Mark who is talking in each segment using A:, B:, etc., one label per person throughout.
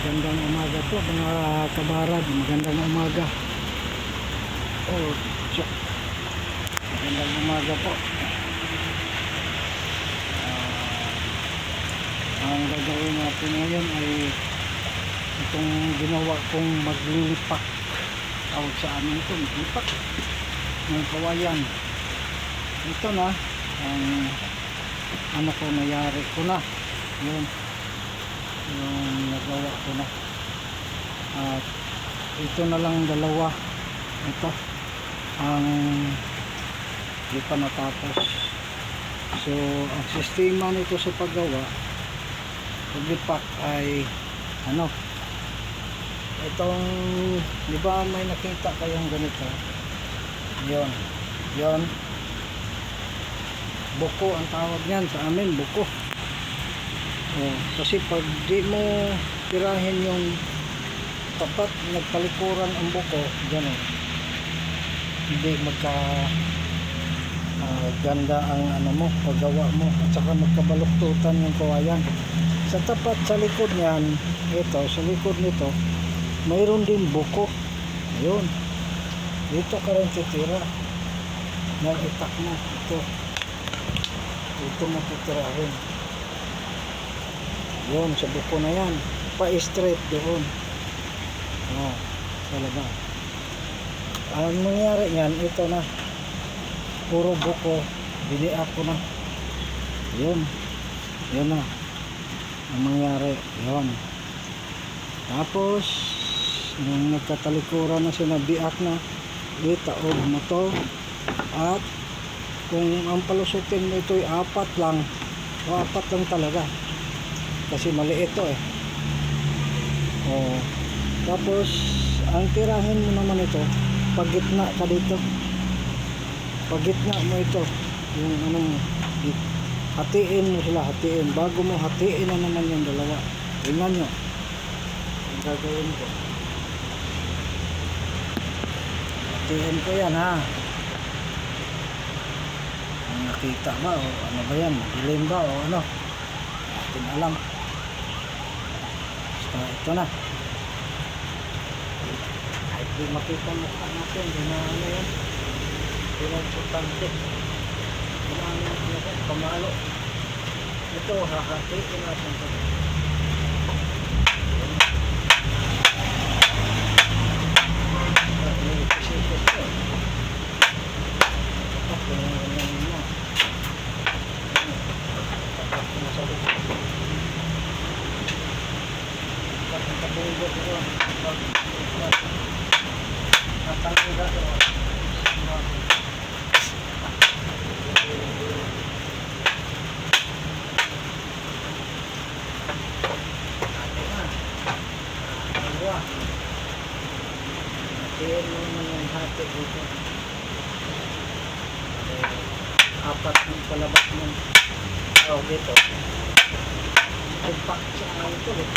A: Magandang umaga po mga kabarad. Magandang umaga. Oh, tsak. Magandang umaga po. Ah, ang gagawin natin ngayon ay itong ginawa kong maglilipak out sa amin ito. Maglipak ng kawayan. Ito na. Ang ano ko nayari ko na. Yun yung nagawa ko na. At ito na lang dalawa. Ito. Ang di pa natapos. So ang sistema nito sa paggawa paglipak ay ano? Itong di ba may nakita kayong ganito? Yon yon buko ang tawag niyan sa amin buko Oh, kasi pag di mo tirahin yung tapat nagpalikuran ang buko, gano'n. Hindi magka ah, ganda ang ano mo, paggawa mo at saka magkabaluktutan yung kawayan. Sa tapat sa likod niyan, ito, sa likod nito, mayroon din buko. Ayun. Dito ka rin titira. Ng itak mo. Ito. Ito mo titirahin. Yun, sa buko na yan. Pa-straight doon. Oh, sa labas. Ang nangyari niyan, ito na. Puro buko. Bili ako na. Yun. Yun na. Ang mangyari. Yun. Tapos, nung nagkatalikuran na sinabiak na, itaog mo to. At, kung ang palusutin mo ito'y apat lang, o apat lang talaga kasi maliit to eh. Oh. tapos ang tirahin mo naman ito pagitna ka dito. Pagitna mo ito. Yung anong hatiin mo sila hatiin. Bago mo hatiin na naman yung dalawa. Tingnan nyo. Ang gagawin ko. Hatiin ko yan ha? Ang nakita ba o ano ba yan? Dilim ba o ano? Natin alam basta ito na. Kahit di makita mukha natin. Di ano yan di na importante. Di na ano yan pamalo. Ito hahatiin natin. ito Kaya mo naman yung hati dito. Eh, apat yung palabas ng tawag dito. Compact siya ang ito eh.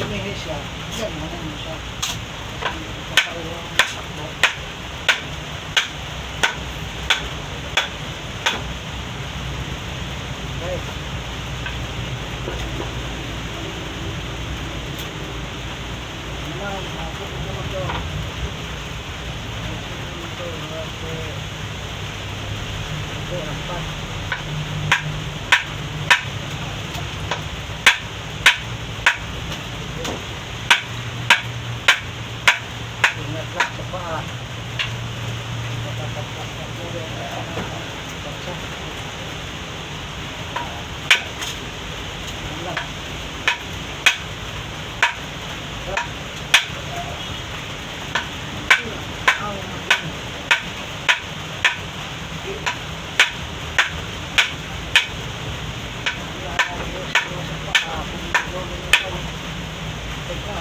A: Lumihi siya. Yan, manan mo siya. Kakaiwa ang takbo. Okay. Naman, ako ko naman to. Ito, ito, ito, apat. Ingat lang sa paa. Patatapak na po yan. Paksa. Yan lang. Aw, makin. Teka.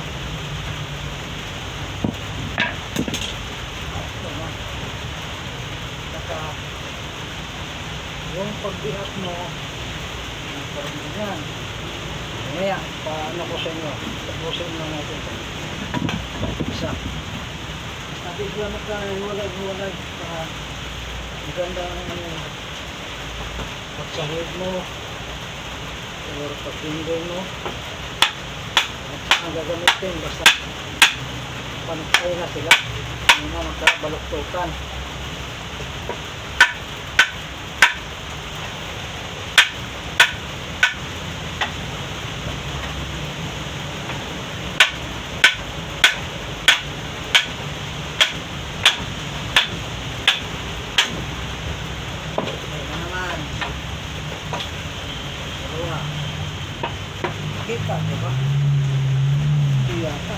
A: Saka, yung pagbihat mo, parang ganyan. Mamaya, paano ko sa inyo? Tapusin lang natin ito. Isa. Isa. bigla magkahiwalay-hiwalay para maganda ang ano, pagsahid mo or pagpinggol mo at ang gagamitin basta panagpay na sila hindi na magkabaluktukan Ayan na naman dalawa kita di ba? iya ka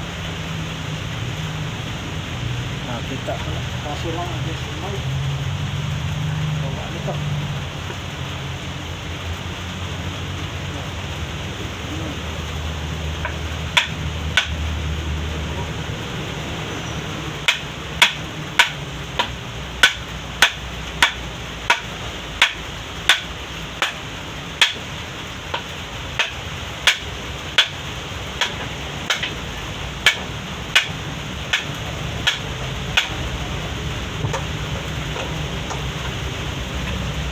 A: ah kita pala kaso lang ang decimal bawa nito.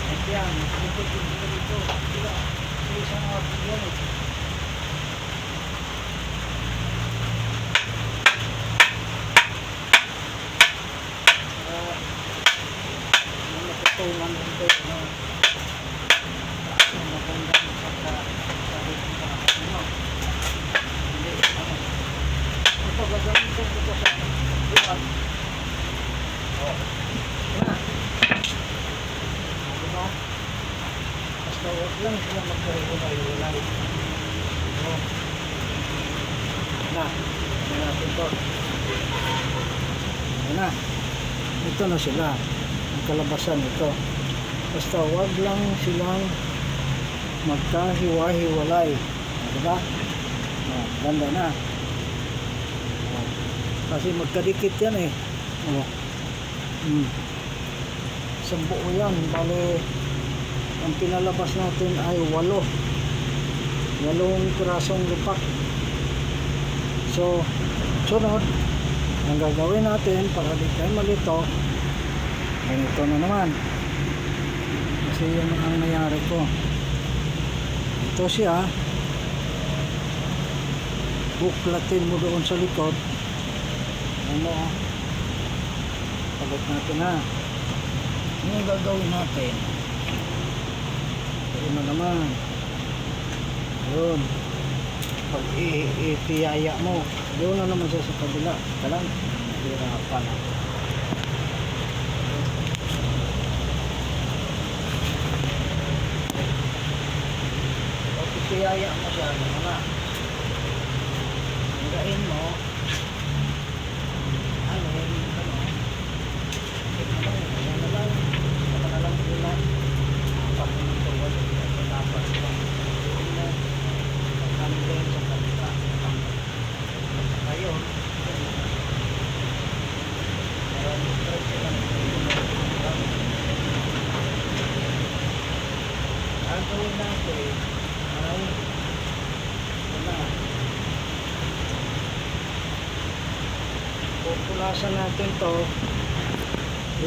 A: At yan, ikot yung dito dito. Sila, sa isang ating yan eh. Ah, may natutunan din kayo na ang magandang pagkasahit ng mga ano. Hindi, ano. Ito, gagamitin ko to sa buwan. Oh. Na. Diba? Lang sila magkahiwalay-hiwalay. Oh. Na, na natin to. Ayan na. Ito na sila. Ang kalabasan ito. Basta huwag lang silang magkahiwa-hiwalay. Ah, Diba? Oh, ganda na. Oh. Kasi magkadikit yan eh. Oh. Hmm. Buo yan. Bale, ang pinalabas natin ay walo. Walong pirasong lupak. So, sunod, ang gagawin natin para di tayo malito, ganito na naman. Kasi yun ang nangyari ko. Ito siya, buklatin mo doon sa likod. Ano, pagod natin ha. Ano gagawin natin? Ito na naman. Yun. Pag itiyaya mo, doon na naman siya sa kabila. Kalang, hirapan. Pag itiyaya mo siya, ano na. Hirain mo. Ano, ano. Ito na lang, ayan na lang. Saka na lang ulan. Apat na ito, wala. Ito dapat ito. Tingnan. Pagkambing sa kabila. Ngayon, maraming stress sila. Ang gawin natin ay ito na. Pupulasan natin to.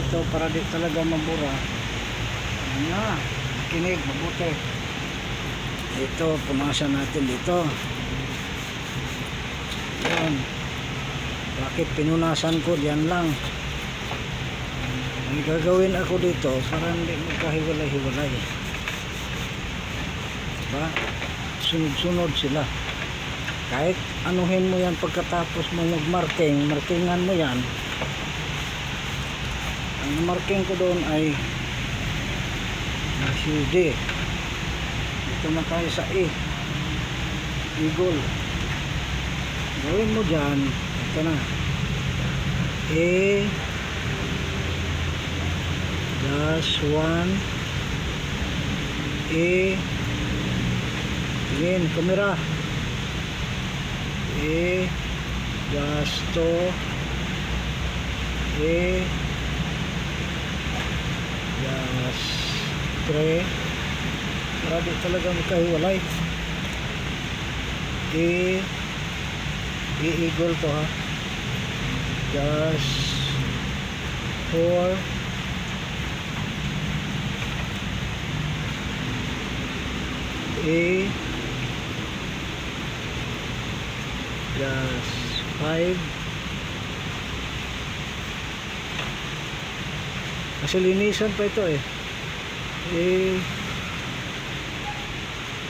A: Ito para di talaga mabura. Ayan na. Kinig mabuti. Ito punasan natin dito. Yan bakit pinunasan ko? Diyan lang. May gagawin ako dito para hindi magkahiwalay-hiwalay. Diba? Sunod-sunod sila kahit anuhin mo yan pagkatapos mo mag-marking markingan mo yan. Ang marking ko doon ay si D dito na tayo sa E. Eagle. Gawin mo dyan. Ito na. E dash 1 E tingin kamera E dash 2 E dash 3 para di talaga magkahiwalay E E equal to ha? Dash four. A plus five. Kasi linisan pa ito eh. A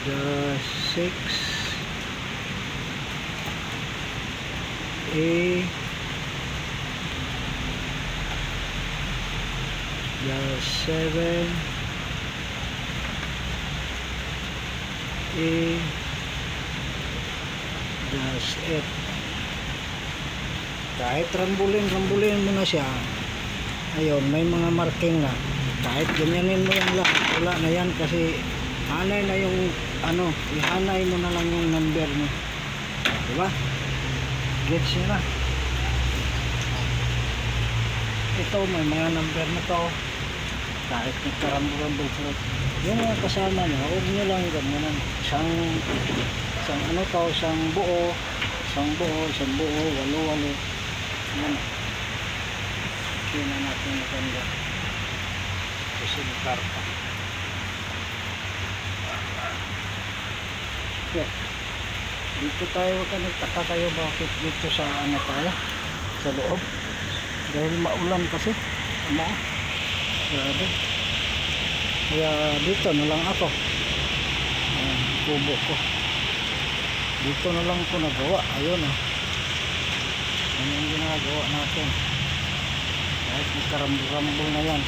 A: plus six. A plus seven. A plus F kahit rambulin rambulin mo na siya. Ayun may mga marking na. Kahit ganyanin mo yan lang wala na yan kasi hanay na yung ano ihanay mo na lang yung number mo diba? Gets nyo na? Ito may mga number na to. Kahit nagkarambol-rambol yung mga kasama nyo huwag nyo lang ganyanan isang isang ano to isang buo isang buo isang buo walo walo. Yan hindi na natin maganda kasi may karpa okay. dito tayo huwag ka nagtaka kayo bakit dito sa ano tayo? Sa loob. Dahil maulan kasi. Ano grabe. Kaya dito na lang ako. Ayan, kubo ko dito na lang ko nagawa. Ayun ah. Ano yung ginagawa natin? Kahit magkarambol-rambol na yan.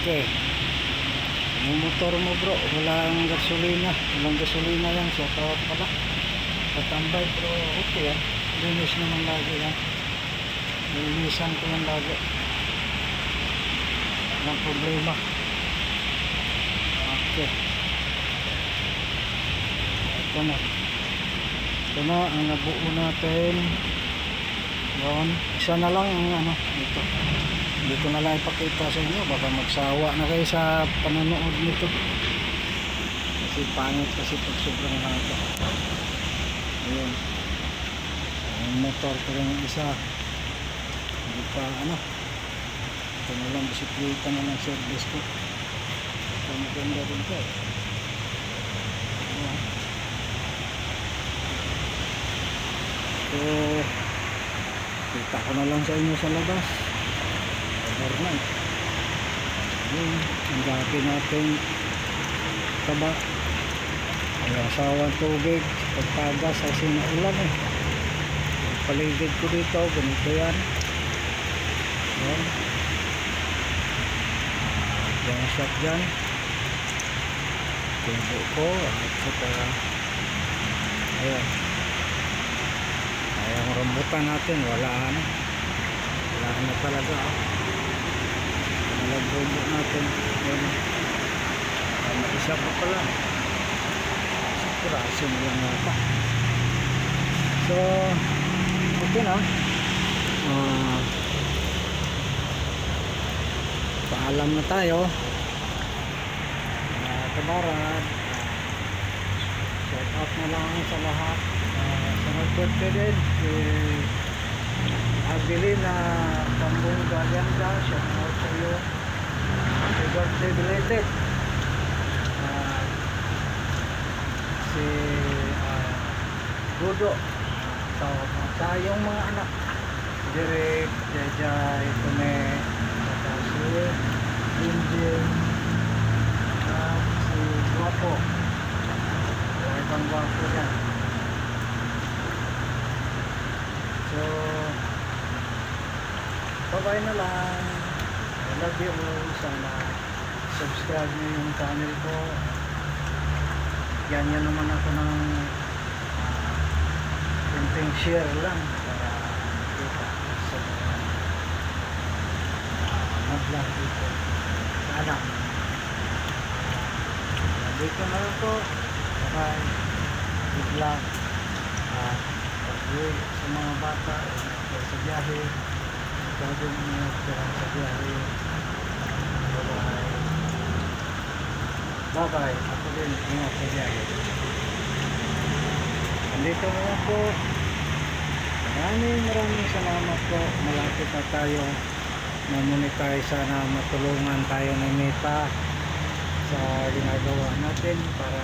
A: Okay. Yung motor mo bro walang gasolina. Walang gasolina yan. So tawag pala tatambay pero okay yan linis naman lagi yan linisan ko yan lagi. Walang problema. Okay ito na. Ito na ang nabuo natin. Yun. Isa na lang ang ano ito. Hindi ko na lang ipakita sa inyo. Baka magsawa na kayo sa panonood nito. Kasi pangit kasi pag sobrang haba ayun. Ang motor ko rin isa. Hindi pa ano. Ito na lang bisikleta na lang service ko. Ito maganda rin to eh. Ayan. So kita ko na lang sa inyo sa labas. Overnight. Yun ang dati natin taba. Ay asawang tubig pagtagas kasi naulan eh. Ang paligid ko dito ganito yan. Yan yung shot dyan. Tubo ko at saka ayan ay ang rambutan natin wala na. Wala na talaga oh. nalagbobo natin. Yun ay isa pa pala. Sa piraso na lang yata. So okay na. Ah, paalam na tayo. Uh, kabaran shout out na lang sa lahat. Uh, sa nag-birthday din si Abilina Pambong Galianda shout out sa iyo. Happy birthday belated uh, si uh, Dudo sa iyong mga anak. Derek, Jajay, Tune, si Angel, at si Guapo. Yung ibang guwapo yan. So, bye-bye na lang. I love you all. Sana subscribe nyo yung channel ko. Yan yan naman ako ng uh, share lang para kita sa mga uh, mag-vlog dito. Sana. Uh, dito na lang po. Bye-bye. Good luck. Uh, pag-uwi sa mga bata, sa biyahe. Ingat ka sa biyahe. Bye-bye. Bye-bye. Ako din ingat sa biyahe. Andito na lang po. Maraming maraming salamat po. Malapit na tayo na monetize sana matulungan tayo ni Meta sa ginagawa natin para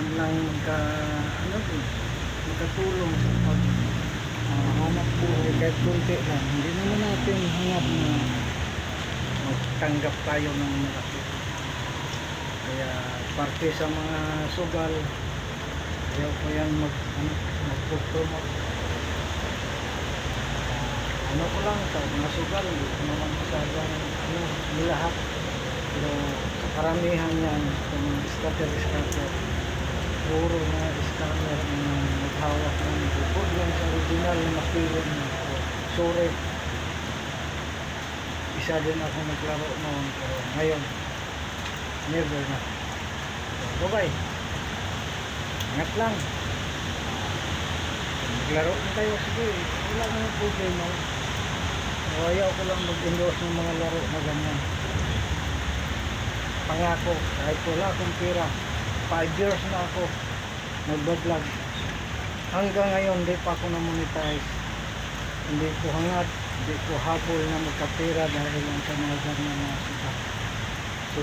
A: man lang magka ano magkatulong sa pag ah, hanap po kahit kunti lang. Hindi naman natin hanap na magtanggap tayo ng malaki. Kaya parte sa mga sugal, ayaw ko yan mag, ano, mag-promote. Ano ko lang, sa mga sugal, naman masyadong ano, nilahat. Pero karamihan yan, kung scatter scatter, puro na scanner na naghawak original na film. Sorry. Isa din ako naglaro noon, pero ngayon, never na. So, bye-bye. Ingat lang. Maglaro na tayo, sige. Wala namang problema. Ayaw ko lang mag-endorse ng mga laro na ganyan. Pangako, kahit wala akong pera, 5 years na ako nagbablog. Hanggang ngayon, hindi pa ako na-monetize. Hindi ko hangad, hindi ko habol na magkapera dahil mga ganyan na sita. So,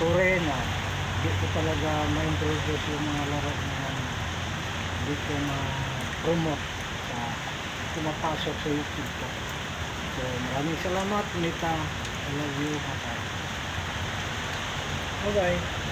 A: sorry na, hindi ko talaga ma-introduce yung mga laro na. Hindi ko ma-promote sa pumapasok sa YouTube ko. So, maraming salamat, Nita. I love you. Bye-bye. Bye-bye.